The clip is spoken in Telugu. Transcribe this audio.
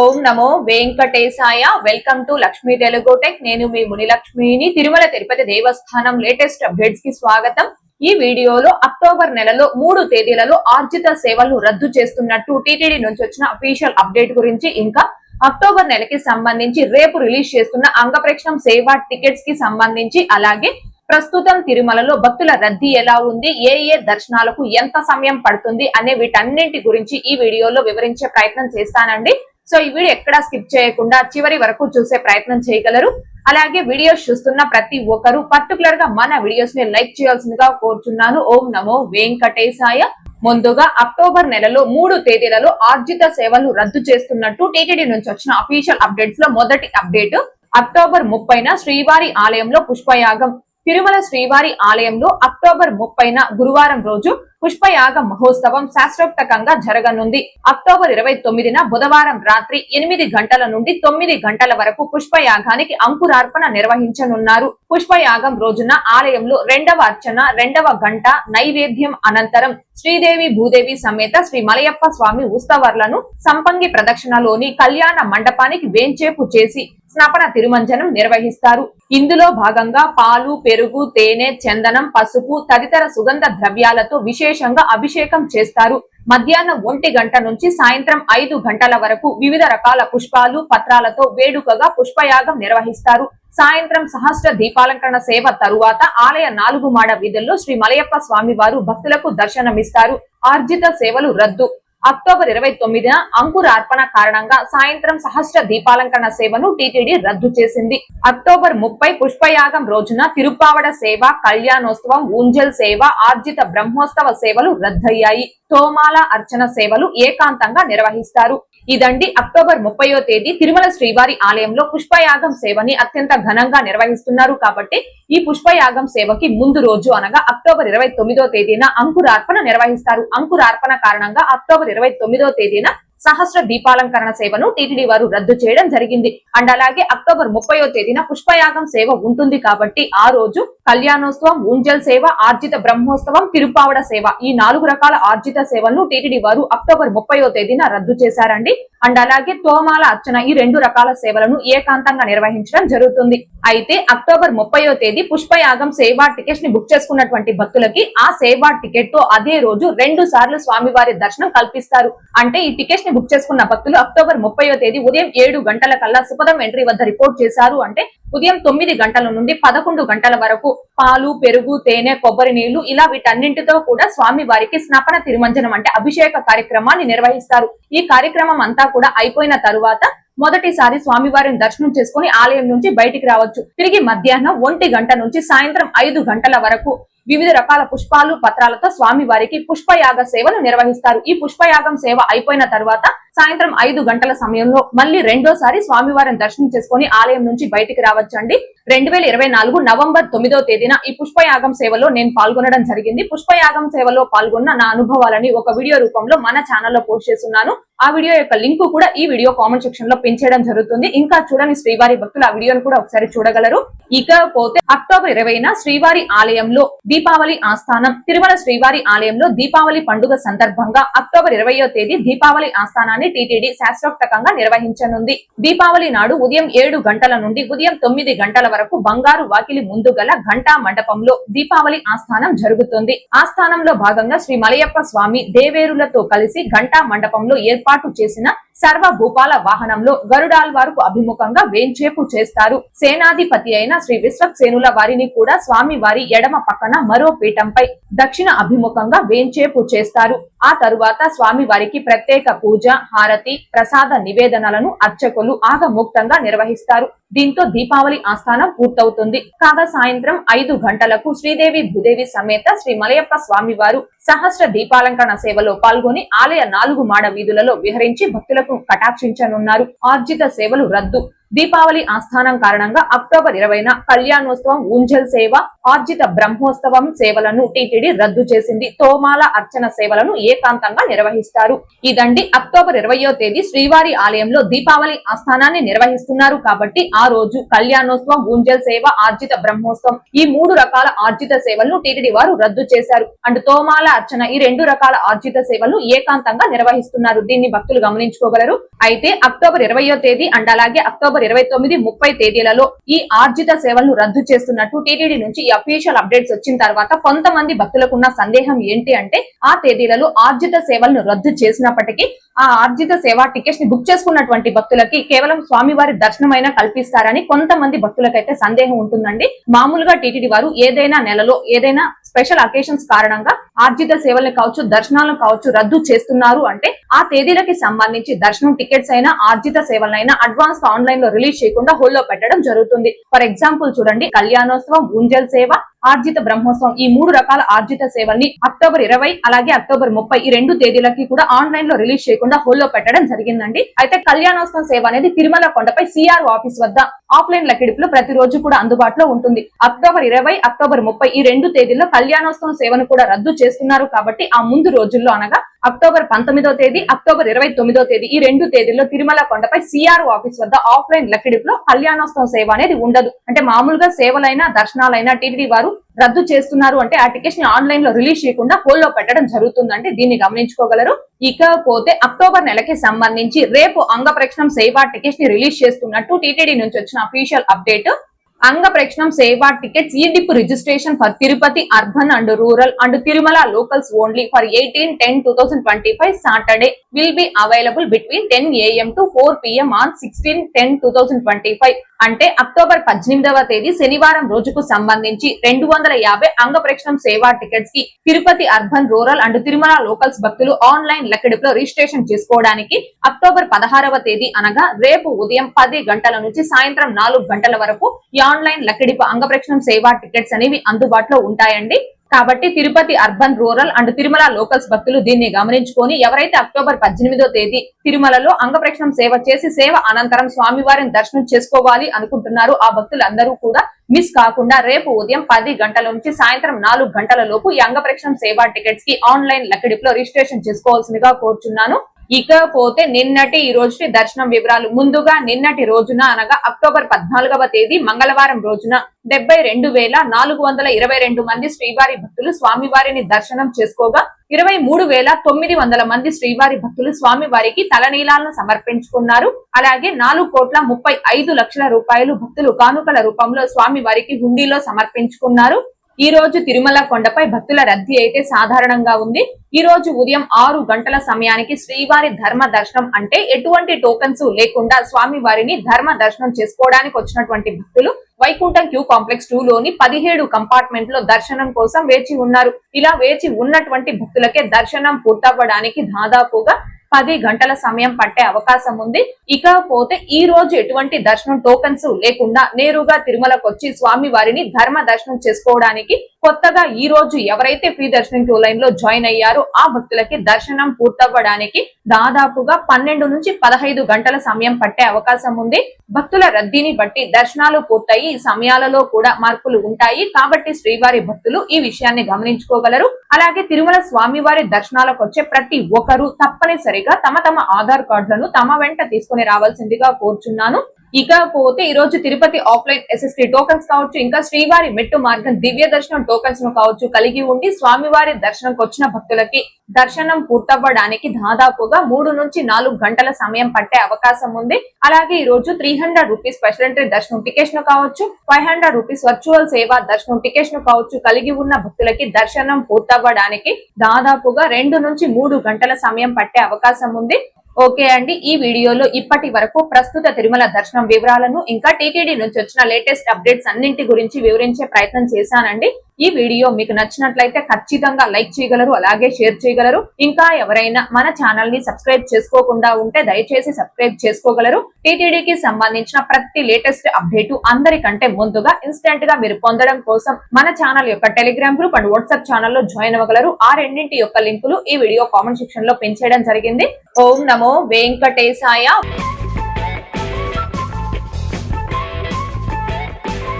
ఓం నమో వెంకటేశాయ. Welcome to Lakshmi Telugu tech నేను మీ మునిలక్ష్మిని. తిరుమల తిరుపతి దేవస్థానం లేటెస్ట్ అప్డేట్స్కి స్వాగతం. ఈ వీడియోలో అక్టోబర్ నెలలో మూడు తేదీలలో ఆర్జిత సేవలను రద్దు చేస్తున్నట్టు టీటీడీ నుంచి వచ్చిన అఫీషియల్ అప్డేట్ గురించి ఇంకా అక్టోబర్ నెలకి సంబంధించి రేపు రిలీజ్ చేస్తున్న అంగప్రక్షణం సేవా టికెట్స్కి సంబంధించి అలాగే ప్రస్తుతం తిరుమలలో భక్తుల రద్దీ ఎలా ఉంది ఏ ఏ దర్శనాలకు ఎంత సమయం పడుతుంది అనే వీటన్నింటి గురించి ఈ వీడియోలో వివరించే ప్రయత్నం చేస్తానండి. సో ఈ వీడియో ఎక్కడా స్కిప్ చేయకుండా చివరి వరకు చూసే ప్రయత్నం చేయగలరు. అలాగే వీడియోస్ చూస్తున్న ప్రతి ఒక్కరు పర్టికులర్గా మన వీడియోస్ని లైక్ చేయాల్సిందిగా కోరుచున్నాను. ఓం నమో వెంకటేశాయ. ముందుగా అక్టోబర్ నెలలో మూడు తేదీలలో ఆర్జిత సేవలు రద్దు చేస్తున్నట్టు టీటీడీ నుంచి వచ్చిన అఫీషియల్ అప్డేట్స్లో మొదటి అప్డేట్ అక్టోబర్ ముప్పైన శ్రీవారి ఆలయంలో పుష్పయాగం. తిరుమల శ్రీవారి ఆలయంలో అక్టోబర్ ముప్పైన గురువారం రోజు పుష్పయాగ మహోత్సవం శాస్త్రోక్తకంగా జరగనుంది. అక్టోబర్ ఇరవై తొమ్మిదిన బుధవారం రాత్రి ఎనిమిది గంటల నుండి తొమ్మిది గంటల వరకు పుష్పయాగానికి అంకురార్పణ నిర్వహించనున్నారు. పుష్పయాగం రోజున ఆలయంలో రెండవ అర్చన రెండవ గంట నైవేద్యం అనంతరం శ్రీదేవి భూదేవి సమేత శ్రీ మలయప్ప స్వామి ఉత్సవర్లను సంపంగి ప్రదక్షిణలోని కళ్యాణ మండపానికి వేంచేపు చేసి స్నపన తిరుమంజనం నిర్వహిస్తారు. ఇందులో భాగంగా పాలు పెరుగు తేనె చందనం పసుపు తదితర సుగంధ ద్రవ్యాలతో విశేషంగా అభిషేకం చేస్తారు. మధ్యాహ్నం ఒంటి గంట నుంచి సాయంత్రం ఐదు గంటల వరకు వివిధ రకాల పుష్పాలు పత్రాలతో వేడుకగా పుష్పయాగం నిర్వహిస్తారు. సాయంత్రం సహస్ర దీపాలంకరణ సేవ తరువాత ఆలయ నాలుగు మాడ వీధుల్లో శ్రీ మలయప్ప స్వామివారు భక్తులకు దర్శనమిస్తారు. ఆర్జిత సేవలు రద్దు. అక్టోబర్ ఇరవై తొమ్మిదిన అంకురార్పణ కారణంగా సాయంత్రం సహస్ర దీపాలంకరణ సేవను టీటీడీ రద్దు చేసింది. అక్టోబర్ ముప్పై పుష్పయాగం రోజున తిరుపావడ సేవ కళ్యాణోత్సవం ఊంజల్ సేవ ఆర్జిత బ్రహ్మోత్సవ సేవలు రద్దయ్యాయి. తోమాల అర్చన సేవలు ఏకాంతంగా నిర్వహిస్తారు. ఇదండి అక్టోబర్ ముప్పయో తేదీ తిరుమల శ్రీవారి ఆలయంలో పుష్పయాగం సేవని అత్యంత ఘనంగా నిర్వహిస్తున్నారు కాబట్టి ఈ పుష్పయాగం సేవకి ముందు రోజు అనగా అక్టోబర్ ఇరవై తొమ్మిదో తేదీన అంకురార్పణ నిర్వహిస్తారు. అంకురార్పణ కారణంగా అక్టోబర్ ఇరవై తొమ్మిదో తేదీన సహస్ర దీపాలంకరణ సేవను టీటీడీ వారు రద్దు చేయడం జరిగింది. అండ్ అలాగే అక్టోబర్ ముప్పయో తేదీన పుష్పయాగం సేవ ఉంటుంది కాబట్టి ఆ రోజు కళ్యాణోత్సవం ఊంజల్ సేవ ఆర్జిత బ్రహ్మోత్సవం తిరుపావడ సేవ. ఈ నాలుగు రకాల ఆర్జిత సేవలను టీటీడీ వారు అక్టోబర్ ముప్పయో తేదీన రద్దు చేశారండి. అండ్ అలాగే తోమాల అర్చన ఈ రెండు రకాల సేవలను ఏకాంతంగా నిర్వహించడం జరుగుతుంది. అయితే అక్టోబర్ ముప్పయో తేదీ పుష్పయాగం సేవా టికెట్స్ని బుక్ చేసుకున్నటువంటి భక్తులకి ఆ సేవా టికెట్తో అదే రోజు రెండు సార్లు స్వామివారి దర్శనం కల్పిస్తారు. అంటే ఈ టికెట్స్ని బుక్ చేసుకున్న భక్తులు అక్టోబర్ ముప్పయో తేదీ ఉదయం ఏడు గంటల కల్లా సుపదం ఎంట్రీ వద్ద రిపోర్ట్ చేశారు అంటే ఉదయం తొమ్మిది గంటల నుండి పదకొండు గంటల వరకు పాలు పెరుగు తేనె కొబ్బరి నీళ్ళు ఇలా వీటన్నింటితో కూడా స్వామి వారికి స్నపన తిరుమంజనం అంటే అభిషేక కార్యక్రమాన్ని నిర్వహిస్తారు. ఈ కార్యక్రమం అంతా కూడా అయిపోయిన తరువాత మొదటిసారి స్వామివారిని దర్శనం చేసుకుని ఆలయం నుంచి బయటికి రావచ్చు. తిరిగి మధ్యాహ్నం ఒంటి గంట నుంచి సాయంత్రం ఐదు గంటల వరకు వివిధ రకాల పుష్పాలు పత్రాలతో స్వామి వారికి పుష్పయాగ సేవను నిర్వహిస్తారు. ఈ పుష్పయాగం సేవ అయిపోయిన తర్వాత సాయంత్రం ఐదు గంటల సమయంలో మళ్ళీ రెండోసారి స్వామివారిని దర్శనం చేసుకుని ఆలయం నుంచి బయటికి రావచ్చండి. రెండు వేల ఇరవై నాలుగు నవంబర్ తొమ్మిదో తేదీన ఈ పుష్పయాగం సేవలో నేను పాల్గొనడం జరిగింది. పుష్పయాగం సేవలో పాల్గొన్న నా అనుభవాలని ఒక వీడియో రూపంలో మన ఛానల్లో పోస్ట్ చేస్తున్నాను. ఆ వీడియో యొక్క లింక్ కూడా ఈ వీడియో కామెంట్ సెక్షన్లో పెంచేయడం జరుగుతుంది. ఇంకా చూడని శ్రీవారి భక్తులు ఆ వీడియోను కూడా ఒకసారి చూడగలరు. ఇకపోతే అక్టోబర్ ఇరవైన శ్రీవారి ఆలయంలో దీపావళి ఆస్థానం తిరుమల శ్రీవారి ఆలయంలో దీపావళి పండుగ సందర్భంగా అక్టోబర్ ఇరవయో తేదీ దీపావళి ఆస్థానాన్ని టీటీడీ శాస్త్రోక్తకంగా నిర్వహించనుంది. దీపావళి నాడు ఉదయం ఏడు గంటల నుండి ఉదయం తొమ్మిది గంటల వరకు బంగారు వాకిలి ముందు గల ఘంటా మండపంలో దీపావళి ఆస్థానం జరుగుతుంది. ఆస్థానంలో భాగంగా శ్రీ మలయప్ప స్వామి దేవేరులతో కలిసి ఘంటా మండపంలో ఏర్పాటు చేసిన సర్వ భూపాల వాహనంలో గరుడాల్ వారుకు అభిముఖంగా వేంచేపు చేస్తారు. సేనాధిపతి అయిన శ్రీ విశ్వక్సేనుల వారిని కూడా స్వామి వారి ఎడమ పక్కన మరో పీఠంపై దక్షిణ అభిముఖంగా వేంచేపు చేస్తారు. ఆ తరువాత స్వామి వారికి ప్రత్యేక పూజ హారతి ప్రసాద నివేదనలను అర్చకులు ఆగముక్తంగా నిర్వహిస్తారు. దీంతో దీపావళి ఆస్థానం పూర్తవుతుంది. కాగా సాయంత్రం ఐదు గంటలకు శ్రీదేవి భూదేవి సమేత శ్రీ మలయప్ప స్వామివారు సహస్ర దీపాలంకరణ సేవలో పాల్గొని ఆలయ నాలుగు మాడ వీధులలో విహరించి భక్తులకు కటాక్షించనున్నారు. ఆర్జిత సేవలు రద్దు. దీపావళి ఆస్థానం కారణంగా అక్టోబర్ ఇరవైన కళ్యాణోత్సవం ఊంజల్ సేవ ఆర్జిత బ్రహ్మోత్సవం సేవలను టిటిడి రద్దు చేసింది. తోమాల అర్చన సేవలను ఏకాంతంగా నిర్వహిస్తారు. ఇదండి అక్టోబర్ ఇరవయో తేదీ శ్రీవారి ఆలయంలో దీపావళి ఆస్థానాన్ని నిర్వహిస్తున్నారు. కాబట్టి ఆ రోజు కళ్యాణోత్సవం ఊంజల్ సేవ ఆర్జిత బ్రహ్మోత్సవం ఈ మూడు రకాల ఆర్జిత సేవలను టిటిడి వారు రద్దు చేశారు. అండ్ తోమాల అర్చన ఈ రెండు రకాల ఆర్జిత సేవలను ఏకాంతంగా నిర్వహిస్తున్నారు. దీన్ని భక్తులు గమనించుకోగలరు. అయితే అక్టోబర్ ఇరవయో తేదీ అండ్ అలాగే అక్టోబర్ ఇరవై తొమ్మిది ముప్పై తేదీలలో ఈ ఆర్జిత సేవలను రద్దు చేస్తున్నట్టు టీటీడీ నుంచి ఈ అఫీషియల్ అప్డేట్స్ వచ్చిన తర్వాత కొంతమంది భక్తులకు ఉన్న సందేహం ఏంటి అంటే ఆ తేదీలలో ఆర్జిత సేవలను రద్దు చేసినప్పటికీ ఆ ఆర్జిత సేవ టికెట్స్ని బుక్ చేసుకున్నటువంటి భక్తులకి కేవలం స్వామివారి దర్శనమైనా కల్పిస్తారని కొంతమంది భక్తులకైతే సందేహం ఉంటుందండి. మామూలుగా టీటీడీ వారు ఏదైనా నెలలో ఏదైనా స్పెషల్ అకేషన్స్ కారణంగా ఆర్జిత సేవలను కావచ్చు దర్శనాలను కావచ్చు రద్దు చేస్తున్నారు అంటే ఆ తేదీలకి సంబంధించి దర్శనం టికెట్స్ అయినా ఆర్జిత సేవలైనా అడ్వాన్స్ ఆన్లైన్లో రిలీజ్ చేయకుండా హోల్లో పెట్టడం జరుగుతుంది. ఫర్ ఎగ్జాంపుల్ చూడండి కళ్యాణోత్సవం గుంజల్ సేవ ఆర్జిత బ్రహ్మోత్సవం. ఈ మూడు రకాల ఆర్జిత సేవల్ని అక్టోబర్ ఇరవై అలాగే అక్టోబర్ ముప్పై ఈ రెండు తేదీలకి కూడా ఆన్లైన్లో రిలీజ్ చేయకుండా హోల్లో పెట్టడం జరిగిందండి. అయితే కళ్యాణోత్సవం సేవ అనేది తిరుమల కొండపై సిఆర్ ఆఫీస్ వద్ద ఆఫ్లైన్ లెక్కిడిపులు ప్రతిరోజు కూడా అందుబాటులో ఉంటుంది. అక్టోబర్ ఇరవై అక్టోబర్ ముప్పై ఈ రెండు తేదీల్లో కళ్యాణోత్సవం సేవను కూడా రద్దు చేస్తున్నారు కాబట్టి ఆ ముందు రోజుల్లో అనగా అక్టోబర్ పంతొమ్మిదో తేదీ అక్టోబర్ ఇరవై తొమ్మిదో తేదీ ఈ రెండు తేదీల్లో తిరుమల కొండపై సిఆర్ ఆఫీస్ వద్ద ఆఫ్లైన్ లెక్కిడిపులో కళ్యాణోత్సవం సేవ అనేది ఉండదు. అంటే మామూలుగా సేవలైనా దర్శనాలైనా టీటీడీ వారు రద్దు చేస్తున్నారు అంటే ఆ టికెట్స్ని ఆన్లైన్లో రిలీజ్ చేయకుండా హోల్లో పెట్టడం జరుగుతుందంటే దీన్ని గమనించుకోగలరు. ఇకపోతే అక్టోబర్ నెలకి సంబంధించి రేపు అంగ ప్రక్షణం సేవ టికెట్స్ని రిలీజ్ చేస్తున్నట్టు టీటీడీ నుంచి వచ్చిన అఫీషియల్ అప్డేట్ అంగ ప్రక్షణం సేవా tickets e dip registration for Tirupati urban and rural and Tirumala locals only for eighteen ten two thousand twenty five Saturday will be available between ten AM to four PM on sixteen ten two thousand twenty five అంటే అక్టోబర్ పద్దెనిమిదవ తేదీ శనివారం రోజుకు సంబంధించి రెండు వందల యాభై అంగ ప్రక్షణం సేవా టికెట్స్కి Tirupati urban rural and Tirumala locals భక్తులు ఆన్లైన్ లెక్కడిపులో రిజిస్ట్రేషన్ చేసుకోవడానికి అక్టోబర్ పదహారవ తేదీ అనగా రేపు ఉదయం పది గంటల నుంచి సాయంత్రం నాలుగు గంటల వరకు ఈ ఆన్లైన్ లక్కడిప అంగప్రక్షణం సేవా టికెట్స్ అనేవి అందుబాటులో ఉంటాయండి. కాబట్టి Tirupati urban rural and Tirumala locals భక్తులు దీన్ని గమనించుకొని ఎవరైతే అక్టోబర్ పద్దెనిమిదో తేదీ తిరుమలలో అంగప్రక్షణం సేవ చేసి సేవ అనంతరం స్వామివారిని దర్శనం చేసుకోవాలి అనుకుంటున్నారు ఆ భక్తులందరూ కూడా మిస్ కాకుండా రేపు ఉదయం పది గంటల నుంచి సాయంత్రం నాలుగు గంటల లోపు ఈ అంగప్రక్షణం సేవా టికెట్స్కి ఆన్లైన్ లెక్కడిపులో రిజిస్ట్రేషన్ చేసుకోవాల్సిందిగా కోరుచున్నాను. ఇకపోతే నిన్నటి ఈ రోజు దర్శనం వివరాలు ముందుగా నిన్నటి రోజున అనగా అక్టోబర్ పద్నాలుగవ తేదీ మంగళవారం రోజున డెబ్బై రెండు వేల నాలుగు వందల ఇరవై రెండు మంది శ్రీవారి భక్తులు స్వామివారిని దర్శనం చేసుకోగా ఇరవై మూడు వేల తొమ్మిది వందల మంది శ్రీవారి భక్తులు స్వామివారికి తలనీలాలను సమర్పించుకున్నారు. అలాగే నాలుగు కోట్ల ముప్పై ఐదు లక్షల రూపాయలు భక్తులు కానుకల రూపంలో స్వామివారికి హుండీలో సమర్పించుకున్నారు. ఈ రోజు తిరుమల కొండపై భక్తుల రద్దీ అయితే సాధారణంగా ఉంది. ఈ రోజు ఉదయం ఆరు గంటల సమయానికి శ్రీవారి ధర్మ దర్శనం అంటే ఎటువంటి టోకన్స్ లేకుండా స్వామి వారిని ధర్మ దర్శనం చేసుకోవడానికి వచ్చినటువంటి భక్తులు వైకుంఠం క్యూ కాంప్లెక్స్ టూ లోని పదిహేడు కంపార్ట్మెంట్లో దర్శనం కోసం వేచి ఉన్నారు. ఇలా వేచి ఉన్నటువంటి భక్తులకే దర్శనం పూర్తవ్వడానికి దాదాపుగా పది గంటల సమయం పట్టే అవకాశం ఉంది. ఇకపోతే ఈ రోజు ఎటువంటి దర్శనం టోకన్స్ లేకుండా నేరుగా తిరుమలకు వచ్చి స్వామి వారిని ధర్మ దర్శనం చేసుకోవడానికి కొత్తగా ఈ రోజు ఎవరైతే ఫ్రీ దర్శనం క్యూ లైన్లో జాయిన్ అయ్యారో ఆ భక్తులకి దర్శనం పూర్తవ్వడానికి దాదాపుగా పన్నెండు నుంచి పదహైదు గంటల సమయం పట్టే అవకాశం ఉంది. భక్తుల రద్దీని బట్టి దర్శనాలు పూర్తయి ఈ సమయాలలో కూడా మార్పులు ఉంటాయి. కాబట్టి శ్రీవారి భక్తులు ఈ విషయాన్ని గమనించుకోగలరు. అలాగే తిరుమల స్వామివారి దర్శనాలకు వచ్చే ప్రతి ఒక్కరూ తప్పనిసరిగా తమ తమ ఆధార్ కార్డులను తమ వెంట తీసుకుని రావాల్సిందిగా కోరుచున్నాను. ఇకపోతే ఈ రోజు తిరుపతి ఆఫ్లైన్ ఎస్ఎస్టీ టోకన్స్ కావచ్చు ఇంకా శ్రీవారి మెట్టు మార్గం దివ్య దర్శనం టోకన్స్ను కావచ్చు కలిగి ఉండి స్వామివారి దర్శనంకి వచ్చిన భక్తులకి దర్శనం పూర్తవ్వడానికి దాదాపుగా మూడు నుంచి నాలుగు గంటల సమయం పట్టే అవకాశం ఉంది. అలాగే ఈ రోజు three hundred rupees special entry దర్శనం టికెట్స్ను కావచ్చు ఫైవ్ హండ్రెడ్ రూపీస్ వర్చువల్ సేవ దర్శనం టికెట్స్ను కావచ్చు కలిగి ఉన్న భక్తులకి దర్శనం పూర్తవ్వడానికి దాదాపుగా రెండు నుంచి మూడు గంటల సమయం పట్టే అవకాశం ఉంది. ఓకే అండి. ఈ వీడియోలో ఇప్పటి వరకు ప్రస్తుత తిరుమల దర్శనం వివరాలను ఇంకా టీటీడీ నుంచి వచ్చిన లేటెస్ట్ అప్డేట్స్ అన్నింటి గురించి వివరించే ప్రయత్నం చేశానండి. ఈ వీడియో మీకు నచ్చినట్లయితే ఖచ్చితంగా లైక్ చేయగలరు అలాగే షేర్ చేయగలరు. ఇంకా ఎవరైనా మన ఛానల్ని సబ్స్క్రైబ్ చేసుకోకుండా ఉంటే దయచేసి సబ్స్క్రైబ్ చేసుకోగలరు. టీటీడీకి సంబంధించిన ప్రతి లేటెస్ట్ అప్డేట్ అందరికంటే ముందుగా ఇన్స్టెంట్గా మీరు పొందడం కోసం మన ఛానల్ యొక్క టెలిగ్రామ్ గ్రూప్ అండ్ వాట్సాప్ ఛానల్లో జాయిన్ అవ్వగలరు. ఆ రెండింటి యొక్క లింకులు ఈ వీడియో కామెంట్ సెక్షన్లో పెంచేయడం జరిగింది. ఓం నమో వెంకటేశాయ.